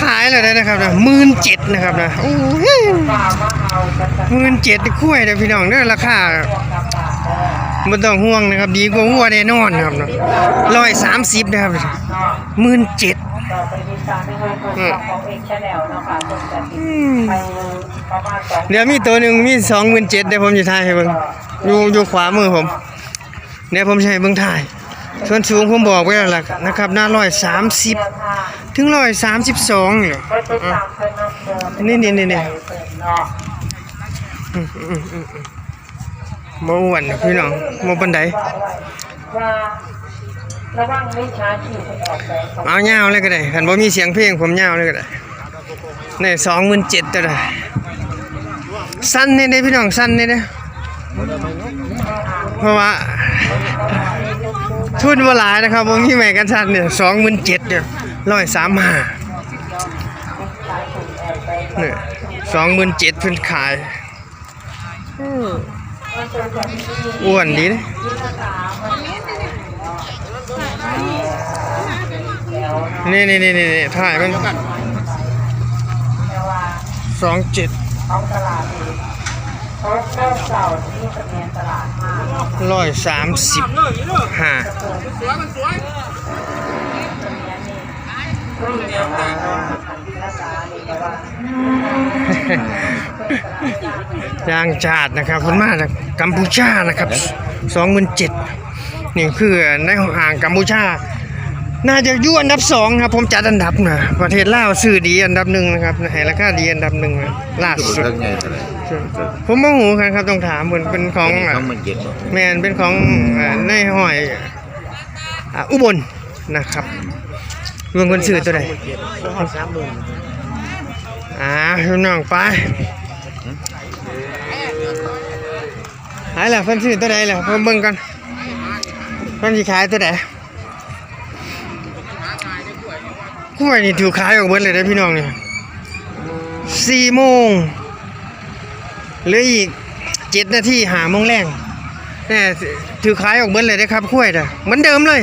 ขายเลยนะครับนะหมื่นเจ็ดนะครับนะโอ้ยหมื่นเจ็ดคุ้ยเลยพี่น้องเด้อราคาไม่ต้องห่วงนะครับ ดีกว่าวัวแน่นอนครับนะร้อยสามสิบนะครับหมื่นเจ็ดเดี๋ยวมีตัวหนึ่งมีสองหมื่นเจ็ดเดี๋ยวผมจะถ่ายให้เบิ่งอยู่อยู่ขวามือผมเดี๋ยวผมจะให้เบิ่งถ่ายส่วนสูงผมบอกไว้แล้วล่ะนะครับหน้าร้อยสามสิบ ถึงร้อยสามสิบสองเนี่ยไปติดตามเพิ่นนำเดิมนี่นี่นี่นี่เพิ่นเนาะมาอ้วนนะพี่น้องมาบันไดว่าระวังมิจฉาชีพออกไปของเอาเงาวเลยก็ได้คันบ่มีเสียงเพลงผมเงาวเลยก็ได้นี่สองหมื่นเจ็ดตัวเลยสั้นนี่เด้พี่น้องสั้นนี่เด้เพราะว่าทุนบ่หลายนะครับผมมีแม่กันสั้นเนี่ยสองหมื่นเจ็ดเนี่ย ร้อยสามห้าเนี่ยสองหมื่นเจ็ดเพิ่นขายอ้วนดีเลยนี่นี่นี่นี่ถ่ายมันสองเจ็ดของตลาดเองเขาเริ่มเก่าที่ทะเบียนตลาดมาร้อยสามสิบห้ารุ่นเดี ยวกันรักษาเรียกว่ายางจาดนะครับคนมาจากกัมพูชานะครับสองหมื่นเจ็ดนี่คือในห่างกัมพูชา น่าจะอยู่อันดับสองครับ ผมจัดอันดับนะประเทศลาวซื้อดีอันดับหนึ่งนะครับให้ราคาดีอันดับหนึ่งนะล่าสุดเรื่องใหญ่เท่าไหร่ผมโมโหครับต้องถามเหมือนเป็นของอะต้องมันเจ็ดบ่แมนเป็นของอ่าในห้อยอ่าอุบลนะครับ เมืองคนซื้อตัวใดอ่าพี่น้องไปหายแล้วเพิ่นซื้อตัวใดแล้วผมเบิ่งกันเพิ่นสิขายตัวใดกล้วยนี่ถูกขายออกเบิดเลยเด้อพี่น้องนี่สี่โมงเหลืออีกเจ็ดนาทีหาโมงแรงแน่ถือขายออกเบิดเลยได้อครับกล้วยน่ะเหมือนเดิมเลย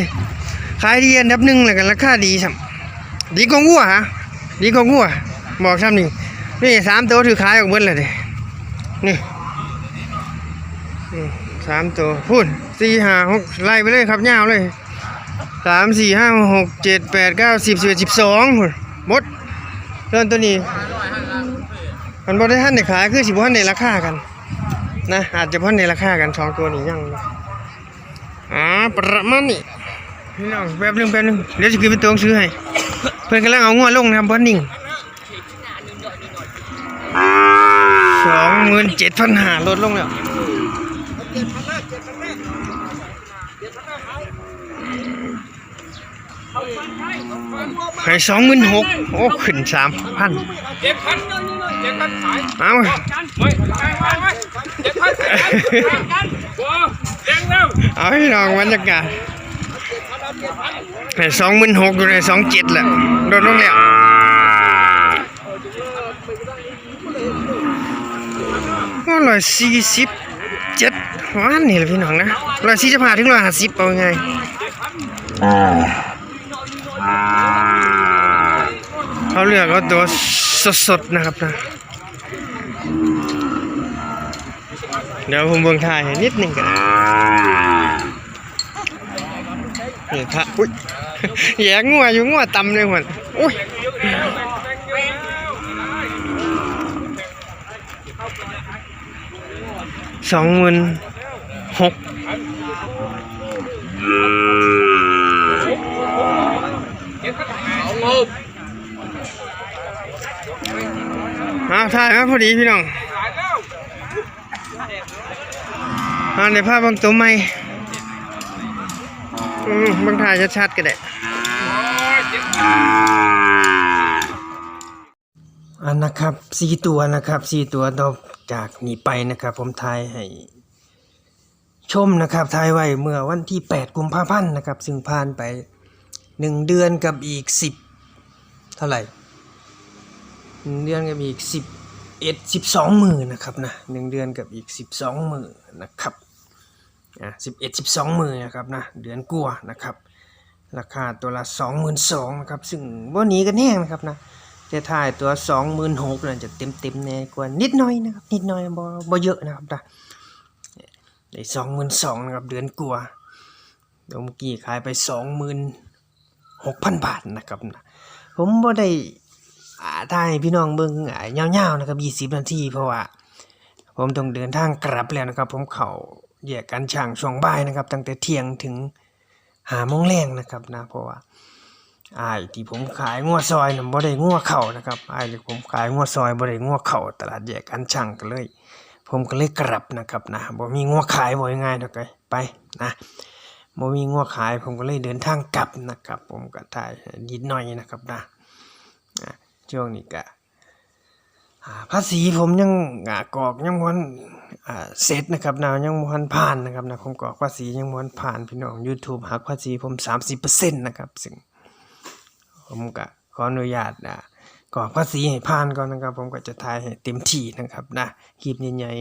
ขายดีอันดับหนึ่งเลยกันราคาดีสัม ดีกว่างัวฮะดีกว่างัวบอกซ้ำนี่นี่สามตัวถือขายออกเบิดเลยด้นี่นี่สามตัวพูดสี่ห้าหกไล่ไปเลยครับยาวเลยสามสี่ห้าหกเจ็ดแปดเก้าสิบสิบเอ็ดสิบสองพุ่นหมดเริ่มตัวนี้มันบริท่านในขายคือสิบท่านในราคากันนะอาจจะพันในราคากันสองตัวนี้ยังอ่าประมาณนี้พี่น้องแป๊บนึงแป๊บนึงเดี๋ยวจะกินเป็นตัวซื้อให้ เพื่อนกำลังเอางวลงนะครับบอนิ่งสองหมื่นเจ็ดพันหาลดลงแล้วให้สองหมื่นหกโอ้ ขึ้นสามพันเจ็ดพันเจ็ดพันขาเอาไม่ไม่ไม่เจ็ดพันขายกันว้าเลี้ยงแล้วเอาพี่น้องบรรยากาศ ให้สองหมื่นหกอยู่ในสองเจ็ดแหละลดลงแล้วว่าร้อยสี่สิบเจ็ดวันนี่แหละพี่น้องนะร้อยสี่สิบห้าถึงร้อยห้าสิบเอาไงเขาเลือกเอาตัวสดๆนะครับนะเดี๋ยวผมเบิ่งถ่ายให้นิดหนึ่งกัน นี่ครับอุ้ยแย่งัวอยู่งัวตำเลยหมดอุ้ยสองหมื่นหกเอาถ่ายมาพอดีพี่น้องอ่าในภาพบางตัวใหม่ อืมบางถ่ายชัดๆก็ได้อันนะครับสี่ตัวนะครับสี่ตัวต่อจากนี้ไปนะครับ ผมทายให้ ชมนะครับทายไว้เมื่อวันที่ 8 กุมภาพันธ์นะครับ ซึ่งผ่านไป 1 เดือนกับอีก 10 เท่าไหร่หนึ่งเดือนกับอีก 10 เอ็ดสิบสองหมื่นนะครับนะหนึ่งเดือนกับอีกสิบสองหมื่นนะครับ อะสิบเอ็ดสิบสองหมื่นนะครับนะเดือนกัวนะครับ ราคาตัวละสองหมื่นสองนะครับ ซึ่งวันนี้กันแห้งนะครับนะแกแต่ท้ายตัวสองหมื่นหกน่ะจะเต็มเต็มแน่กว่านิดหน่อยนะครับนิดหน่อยบ่บ่เยอะนะครับนะได้สองหมื่นสองนะครับเดือนกว่าเดี๋ยวเมื่อกี้ขายไปสองหมื่นหกพันบาทนะครับนะผมบ่ได้ถ่ายให้พี่น้องเบิ่งอ่ายาวๆนะครับยี่สิบนาทีเพราะว่าผมต้องเดินทางกลับแล้วนะครับ ผมเข้า แยกกันช่างช่วงบ่ายนะครับ ตั้งแต่เที่ยงถึงหาโมงแรงนะครับนะเพราะว่าอายที่ผมขายงัวซอยนะบ่ได้งัวเข่านะครับอายที่ผมขายงัวซอยบ่ได้งัวเข่าตลาดแยกกันช่างกันเลย ผมก็เลยกลับนะครับนะบ่มีงัวขายบ่ง่ายๆดอกไอ้ไปนะบ่มีงัวขายผมก็เลยเดินทางกลับนะครับ ผมก็ถ่ายนิดหน่อยนะครับนะช่วงนี้ก็ ภาษีผมยังอ่ากรอกยังบ่ทันเสร็จนะครับนะยังบ่ทันผ่านนะครับนะผมกรอกภาษียังบ่ทันผ่านพี่น้อง YouTube หักภาษีผม 30%นะครับซึ่งผมก็ขออนุญาตนะกรอกภาษีให้ผ่านก่อนนะครับ ผมก็จะถ่ายให้เต็มที่นะครับนะคลิปใหญ่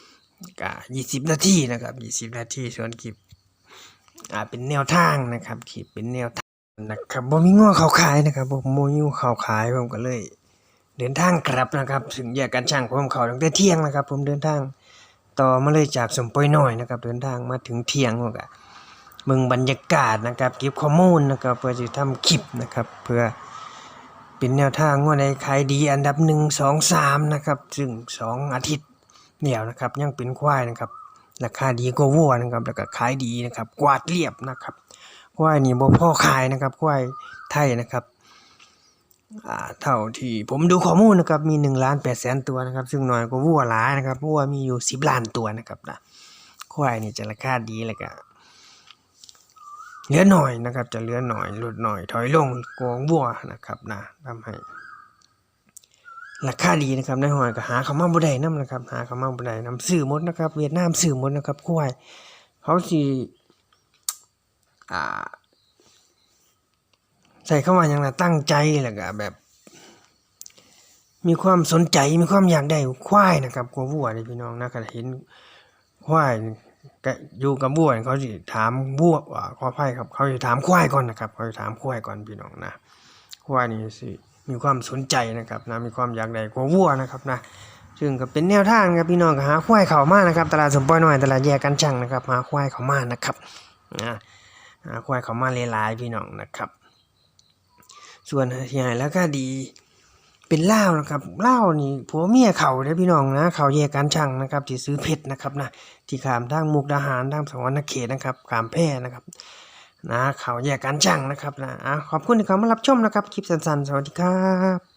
ๆก็ยี่สิบนาทีนะครับยี่สิบนาทีส่วนคลิปอ่าเป็นแนวทางนะครับคลิปเป็นแนวทางนะครับบ่มีง้อเขาขายนะครับผมบ่มีง้อเขาขายผมก็เลย เดินทางกลับนะครับ ถึงแยกกันช่างผมเขาตั้งแต่เที่ยงนะครับ ผมเดินทางต่อมาเลยจากสมปอยน้อยนะครับ เดินทางมาถึงเที่ยงก็เบิ่งบรรยากาศนะครับเก็บข้อมูลนะครับเพื่อจะทำคลิปนะครับ เพื่อเป็นแนวทางว่าในขายดีอันดับหนึ่งสองสามนะครับ ซึ่งสองอาทิตย์เดี่ยวนะครับ ยังเป็นควายนะครับราคาดีกว่าวัวนะครับแล้วก็ขายดีนะครับ กวาดเรียบนะครับควายนี่บ่พ่อขายนะครับควายไทยนะครับ เท่าที่ผมดูข้อมูลนะครับมีหนึ่งล้านแปดแสนตัวนะครับ ซึ่งน้อยกว่าวัวหลายนะครับวัวมีอยู่สิบล้านตัวนะครับนะควายนี่จะราคาดีเลยก็เหลือหน่อยนะครับ จะเหลือหน่อยลดหน่อย ถอยลงกองบัวนะครับนะทำให้ราคาดีนะครับในหอยก็หาเขามาบ่ได้นํนะครับ หาเขามาบ่ได้นํซื้อมดนะครับ เวียดนามซื้อมดนะครับควายเขาสิอ่า ใส่เข้ามาอย่างน่ะตั้งใจแล้วก็แบบ มีความสนใจมีความอยากได้ควายนะครับกว่าวัวเลยพี่น้องนะก็เห็นควายก็อยู่กับบัวเขาสิถามบัวอ่าขออภัยครับ เขาจะถามควายก่อนนะครับ เขาจะถามควายก่อนพี่น้องนะควายนี่สิมีความสนใจนะครับนะมีความอยากได้กว่าวัวนะครับนะซึ่งก็เป็นแนวทางครับพี่น้องก็หาควายเขามานะครับตลาดสมปอยน้อยตลาดแยกกันจังนะครับหาควายเขามานะครับนะหาควายเขามาหลายๆพี่น้องนะครับ ส่วนที่ใหญ่แล้วก็ดี เป็นเหล้านะครับเหล้านี่ผัวเมียเขาเด้พี่น้องนะเขาแยกกันช่างนะครับที่ซื้อเพชรนะครับนะที่ขามทางมุกดาหารทางสวรรค์เขตนะครับขามแพร่นะครับนะเขาแยกกันช่างนะครับนะอะขอบคุณที่เขามารับชมนะครับคลิปสั้นๆ สวัสดีครับ